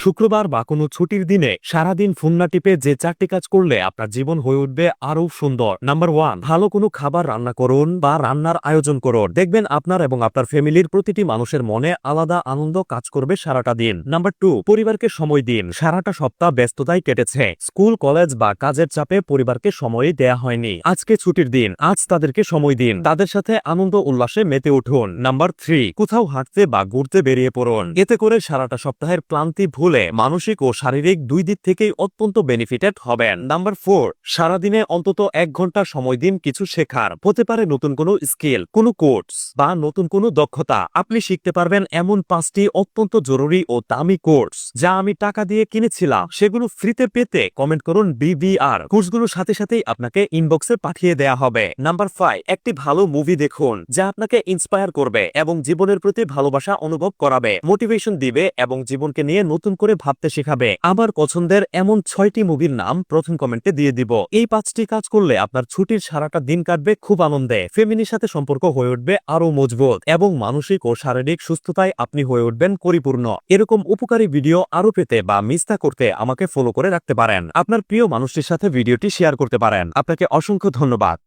শুক্রবার বা কোনো ছুটির দিনে সারাদিন ফোন না টিপে যে চারটি কাজ করলে আপনার জীবন হয়ে উঠবে আরও সুন্দর। নাম্বার ওয়ান, ভালো কোনো খাবার রান্না করুন বা রান্নার আয়োজন করুন। দেখবেন আপনার এবং আপনার ফ্যামিলির প্রতিটি মানুষের মনে আলাদা আনন্দ কাজ করবে সারাটা দিন। নাম্বার টু, পরিবারকে সময় দিন। সারাটা সপ্তাহ ব্যস্ততায় কেটেছে। স্কুল, কলেজ বা কাজের চাপে পরিবারকে সময় দেয়া হয়নি। আজকে ছুটির দিন, আজ তাদেরকে সময় দিন। তাদের সাথে আনন্দ উল্লাসে মেতে উঠুন। নাম্বার থ্রি, কোথাও হাঁটতে বা ঘুরতে বেরিয়ে পড়ুন। এতে করে সারাটা সপ্তাহের ক্লান্তি ভুলে মানসিক ও শারীরিক দুই দিক থেকেই অত্যন্ত বেনিফিটেড হবেন। নাম্বার ফোর সারাদিনে অন্তত এক ঘণ্টা সময় দিন কিছু শেখার। হতে পারে নতুন কোনো স্কিল কোনো কোর্স বা নতুন কোনো দক্ষতা। আপনি শিখতে পারবেন এমন পাঁচটি অত্যন্ত জরুরি ও দামি কোর্স যা আমি টাকা দিয়ে কিনেছিলাম। সেগুলো ফ্রিতে পেতে কমেন্ট করুন বিবিআর কোর্সগুলোর সাথে সাথেই আপনাকে ইনবক্সে পাঠিয়ে দেয়া হবে। নাম্বার ফাইভ একটি ভালো মুভি দেখুন যা আপনাকে ইন্সপায়ার করবে এবং জীবনের প্রতি ভালোবাসা অনুভব করাবে। মোটিভেশন দিবে এবং জীবনকে নিয়ে নতুন করে ভাবতে শেখাবে। আমার পছন্দের এমন ছয়টি মুভির নাম প্রথম কমেন্টে দিয়ে দিব। এই পাঁচটি কাজ করলে আপনার ছুটির সারাটা দিন কাটবে খুব আনন্দে। ফ্যামিলির সাথে সম্পর্ক হয়ে উঠবে আরও মজবুত এবং মানসিক ও শারীরিক সুস্থতায় আপনি হয়ে উঠবেন পরিপূর্ণ। এরকম উপকারী ভিডিও আরও পেতে বা মিসটা করতে আমাকে ফলো করে রাখতে পারেন। আপনার প্রিয় মানুষটির সাথে ভিডিওটি শেয়ার করতে পারেন। আপনাকে অসংখ্য ধন্যবাদ।